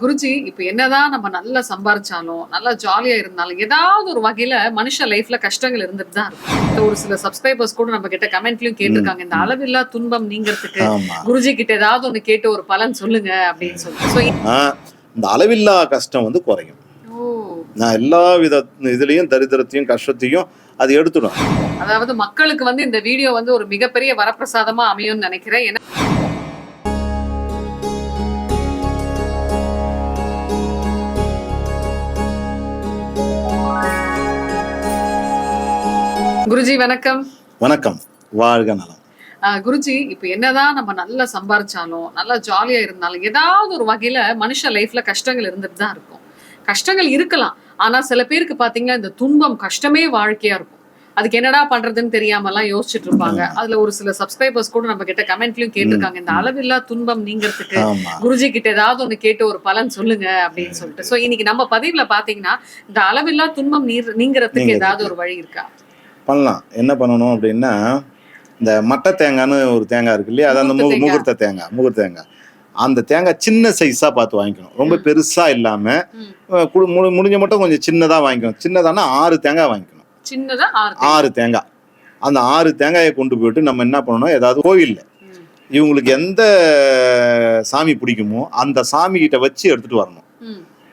குருஜி இப்ப என்னதான் நம்ம நல்லா சம்பாரிச்சாலும் நல்லா ஜாலியா இருந்தாலும் ஏதாவது ஒரு வகையில மனுஷ லைஃப்ல கஷ்டங்கள் இருந்துட்டு தான் இருக்கும். ஒரு சில சப்ஸ்கிரைபர்ஸ் கூட நம்ம கிட்ட கமெண்ட்லயும் கேட்டிருக்காங்க இந்த அளவில்லா துன்பம் நீங்கிறதுக்கு குருஜி கிட்ட ஏதாவது ஒண்ணு கேட்டு ஒரு பலன் சொல்லுங்க அப்படின்னு ஆனா, இந்த அளவில்லா கஷ்டம் வந்து குறையும். நான் எல்லா வித இதுலயும் தரித்திரத்தையும் கஷ்டத்தையும் அது எடுத்துடும். அதாவது மக்களுக்கு வந்து இந்த வீடியோ வந்து ஒரு மிகப்பெரிய வரப்பிரசாதமா அமையும்னு நினைக்கிறேன். ஏன்னா குருஜி வணக்கம். வணக்கம். வாழ்க நலம். குருஜி இப்ப என்னதான் நம்ம நல்லா சம்பாரிச்சாலும் நல்லா ஜாலியா இருந்தாலும் ஏதாவது ஒரு வகையில மனுஷ லைஃப்ல கஷ்டங்கள் இருந்துட்டு தான் இருக்கும். கஷ்டங்கள் இருக்கலாம். ஆனா சில பேருக்கு பாத்தீங்கன்னா இந்த துன்பம் கஷ்டமே வாழ்க்கையா இருக்கும். அதுக்கு என்னடா பண்றதுன்னு தெரியாம எல்லாம் யோசிச்சுட்டு இருப்பாங்க. அதுல ஒரு சில சப்ஸ்கிரைபர்ஸ் கூட நம்ம கிட்ட கமெண்ட்லயும் கேட்டிருக்காங்க. இந்த அளவில்லா துன்பம் நீங்கிறதுக்கு குருஜி கிட்ட ஏதாவது ஒண்ணு கேட்டு ஒரு பலன் சொல்லுங்க அப்படின்னு சொல்லிட்டு. சோ இன்னைக்கு நம்ம பதிவுல பாத்தீங்கன்னா இந்த அளவில்லா துன்பம் நீர் நீங்கிறதுக்கு. ஏதாவது ஒரு வழி இருக்கா? பண்ணலாம். என்ன பண்ணணும் அப்படின்னா இந்த மட்டை தேங்காய்னு ஒரு தேங்காய் இருக்கு இல்லையா? அது அந்த முகூர்த்த மு- தேங்காய். முகூர்த்த தேங்காய் முகூர்த்த தேங்காய். அந்த தேங்காய் சின்ன சைஸா பார்த்து வாங்கிக்கணும். ரொம்ப பெருசா இல்லாம ம். அஹ் குடு- மு- முடிஞ்ச மட்டும் கொஞ்சம் சின்னதா வாங்கிக்கணும். சின்னதானா ஆறு தேங்காய் வாங்கிக்கணும். சின்னதா ஆறு தேங்காய். அந்த ஆறு தேங்காயை கொண்டு போயிட்டு நம்ம என்ன பண்ணணும்? ஏதாவது கோவில்ல. இவங்களுக்கு எந்த சாமி பிடிக்குமோ அந்த சாமி கிட்ட வச்சு எடுத்துட்டு வரணும்.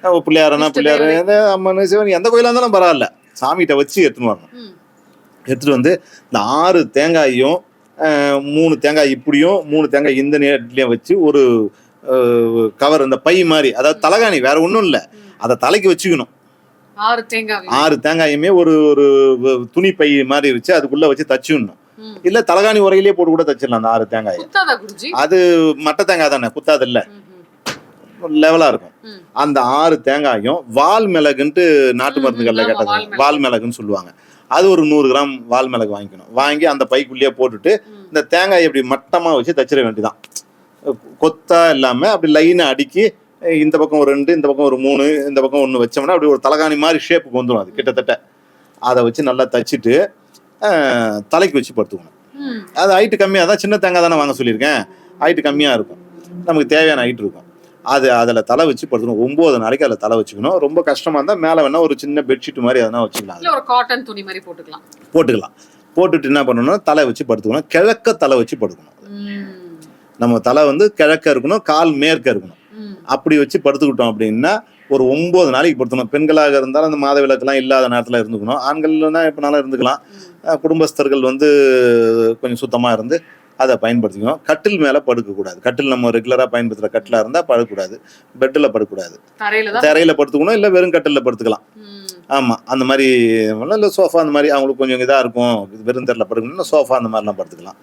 பிள்ளையாரனா பிள்ளையார் அம்மன் சிவன் எந்த கோயிலா இருந்தாலும் பரவாயில்ல. சாமி கிட்ட வச்சு எடுத்துட்டு வரணும். எடுத்துட்டு வந்து இந்த ஆறு தேங்காயையும் அஹ், மூணு தேங்காய் இப்படியும் மூணு தேங்காய் இந்த நேரத்துலயும் வச்சு ஒரு கவர் இந்த பை மாதிரி அதாவது தலகாணி வேற ஒன்றும் இல்லை. அதை தலைக்கு வச்சுக்கணும். ஆறு தேங்காய். ஆறு தேங்காயுமே ஒரு ஒரு துணி பை மாதிரி வச்சு அதுக்குள்ள வச்சு தச்சுடணும். இல்ல தலகாணி உரையிலேயே போட்டு கூட தச்சிடலாம் அந்த ஆறு தேங்காயை. அது மட்டை தேங்காய் தானே குத்தாது இல்ல. ம். லெவலா இருக்கும். அந்த ஆறு தேங்காயும் வால் மிளகுன்ட்டு நாட்டு மருந்துகள்ல கேட்டது வால் மிளகு. வால் மிளகுன்னு சொல்லுவாங்க அது ஒரு நூறு கிராம் வால் மிளகு வாங்கிக்கணும் வாங்கி அந்த பைக்குள்ளேயே போட்டுட்டு. இந்த தேங்காயை இப்படி மட்டமா வச்சு தச்சிட வேண்டியதான் கொத்தா இல்லாம அப்படி லைனை அடுக்கி இந்த பக்கம் ஒரு ரெண்டு இந்த பக்கம் ஒரு மூணு இந்த பக்கம் ஒன்று வச்சோம்னா அப்படி ஒரு தலகாணி மாதிரி ஷேப்புக்கு வந்துடும் அது கிட்டத்தட்ட அதை வச்சு நல்லா தச்சுட்டு தலைக்கு வச்சு படுத்துக்கணும். அது ஹைட்டு கம்மியாக தான் சின்ன தேங்காய் தானே வாங்க சொல்லியிருக்கேன் ஹைட்டு கம்மியாக இருக்கும் நமக்கு தேவையான ஹைட் இருக்கும் அது அதில் தலை வச்சு படுத்தணும் ஒம்பது நாளைக்கு அதில் தலை வச்சுக்கணும். ரொம்ப கஷ்டமாக இருந்தால் மேலே வேணா ஒரு சின்ன பெட்ஷீட் மாதிரி அதனா வச்சுக்கலாம் ஒரு காட்டன் துணி மாதிரி போட்டுக்கலாம். போட்டுக்கலாம். போட்டுட்டு என்ன பண்ணணும்னா தலை வச்சு படுத்துக்கணும். கிழக்க தலை வச்சு படுக்கணும். நம்ம தலை வந்து கிழக்க இருக்கணும் கால் மேற்க இருக்கணும். அப்படி வச்சு படுத்துக்கிட்டோம் அப்படின்னா ஒரு ஒம்பது நாளைக்கு படுத்தணும் பெண்களாக இருந்தாலும் அந்த மாத விளக்கெல்லாம் இல்லாத நேரத்தில் இருந்துக்கணும். ஆண்கள்னா எப்போனாலும் இருந்துக்கலாம். குடும்பஸ்தர்கள் வந்து கொஞ்சம் சுத்தமாக இருந்து அதை பயன்படுத்திக்கணும். கட்டில் மேலே படுக்கக்கூடாது. கட்டில் நம்ம ரெகுலராக பயன்படுத்துகிற கட்டிலாக இருந்தால் படுக்கக்கூடாது. பெட்டில் படுக்கக்கூடாது. தரையில படுத்துக்கணும் இல்லை வெறும் கட்டிலில் படுத்துக்கலாம். ம். ஆமாம் அந்த மாதிரி இல்லை சோஃபா அந்த மாதிரி அவங்களுக்கு கொஞ்சம் இதாக இருக்கும். இது வெறும் தெருல படுக்கணும்னா சோஃபா அந்த மாதிரிலாம் படுத்துக்கலாம்.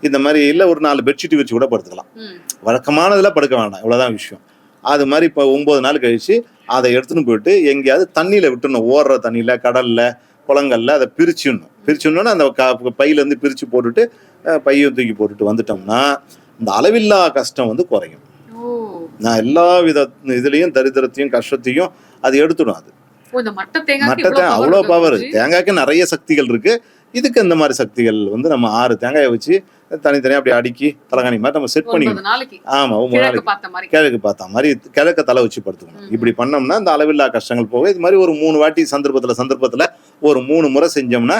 இந்த மாதிரி இல்லை ஒரு நாலு பெட்ஷீட் வச்சு கூட படுத்துக்கலாம். வழக்கமானதில் படுக்க வேண்டாம். இவ்வளோதான் விஷயம். அது மாதிரி இப்போ ஒம்பது நாள் கழிச்சு அதை எடுத்துன்னு போயிட்டு எங்கேயாவது தண்ணியில் விட்டுணும் ஓடுற தண்ணியில் கடலில் குளங்கள்ல அதை பிரிச்சுடணும் பிரிச்சுடணும்னா அந்த பையிலேருந்து பிரித்து போட்டுட்டு அஹ், பையை தூக்கி போட்டுட்டு வந்துட்டோம்னா இந்த அளவில்லா கஷ்டம் வந்து குறையும். நான் எல்லா வித இதுலேயும் தரித்திரத்தையும் கஷ்டத்தையும் அது எடுத்துடும் அது. மட்டத்தை அவ்வளோ பவர். தேங்காய்க்கு நிறைய சக்திகள் இருக்கு. இதுக்கு இந்த மாதிரி சக்திகள் வந்து நம்ம ஆறு தேங்காயை வச்சு தனித்தனியாக அப்படி அடுக்கி தலகாணி மாதிரி நம்ம செட் பண்ணிக்கணும். ஆமாம் கிழக்கு நாளைக்கு. பார்த்த மாதிரி. கிழக்கு பார்த்தா மாதிரி கிழக்க தலை வச்சு படுத்துக்கணும். இப்படி பண்ணோம்னா இந்த அளவில்லா கஷ்டங்கள் போக இது மாதிரி ஒரு மூணு வாட்டி சந்தர்ப்பத்தில் சந்தர்ப்பத்தில் ஒரு மூணு முறை செஞ்சோம்னா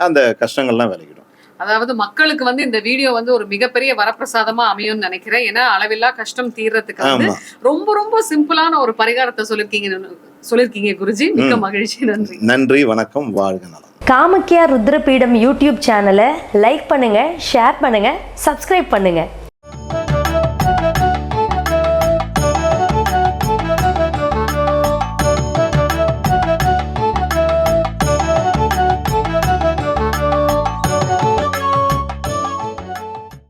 அந்த கஷ்டங்கள்லாம் விலகிடும். அதாவது மக்களுக்கு வந்து இந்த வீடியோ வந்து ஒரு மிகப்பெரிய வரப்பிரசாதமா அமையும்னு நினைக்கிறேன். ஏன்னா அளவில்லா கஷ்டம் தீர்றதுக்கு வந்து ஆமா. ரொம்ப ரொம்ப சிம்பிளான ஒரு பரிகாரத்தை சொல்லிருக்கீங்க சொல்லிருக்கீங்க குருஜி. மிக்க மகிழ்ச்சி. நன்றி. நன்றி வணக்கம் வாழ்க நலம். காமக்கியா ருத்ரபீடம் யூடியூப் சேனலை லைக் பண்ணுங்கள் ஷேர் பண்ணுங்கள் சப்ஸ்கிரைப் பண்ணுங்கள்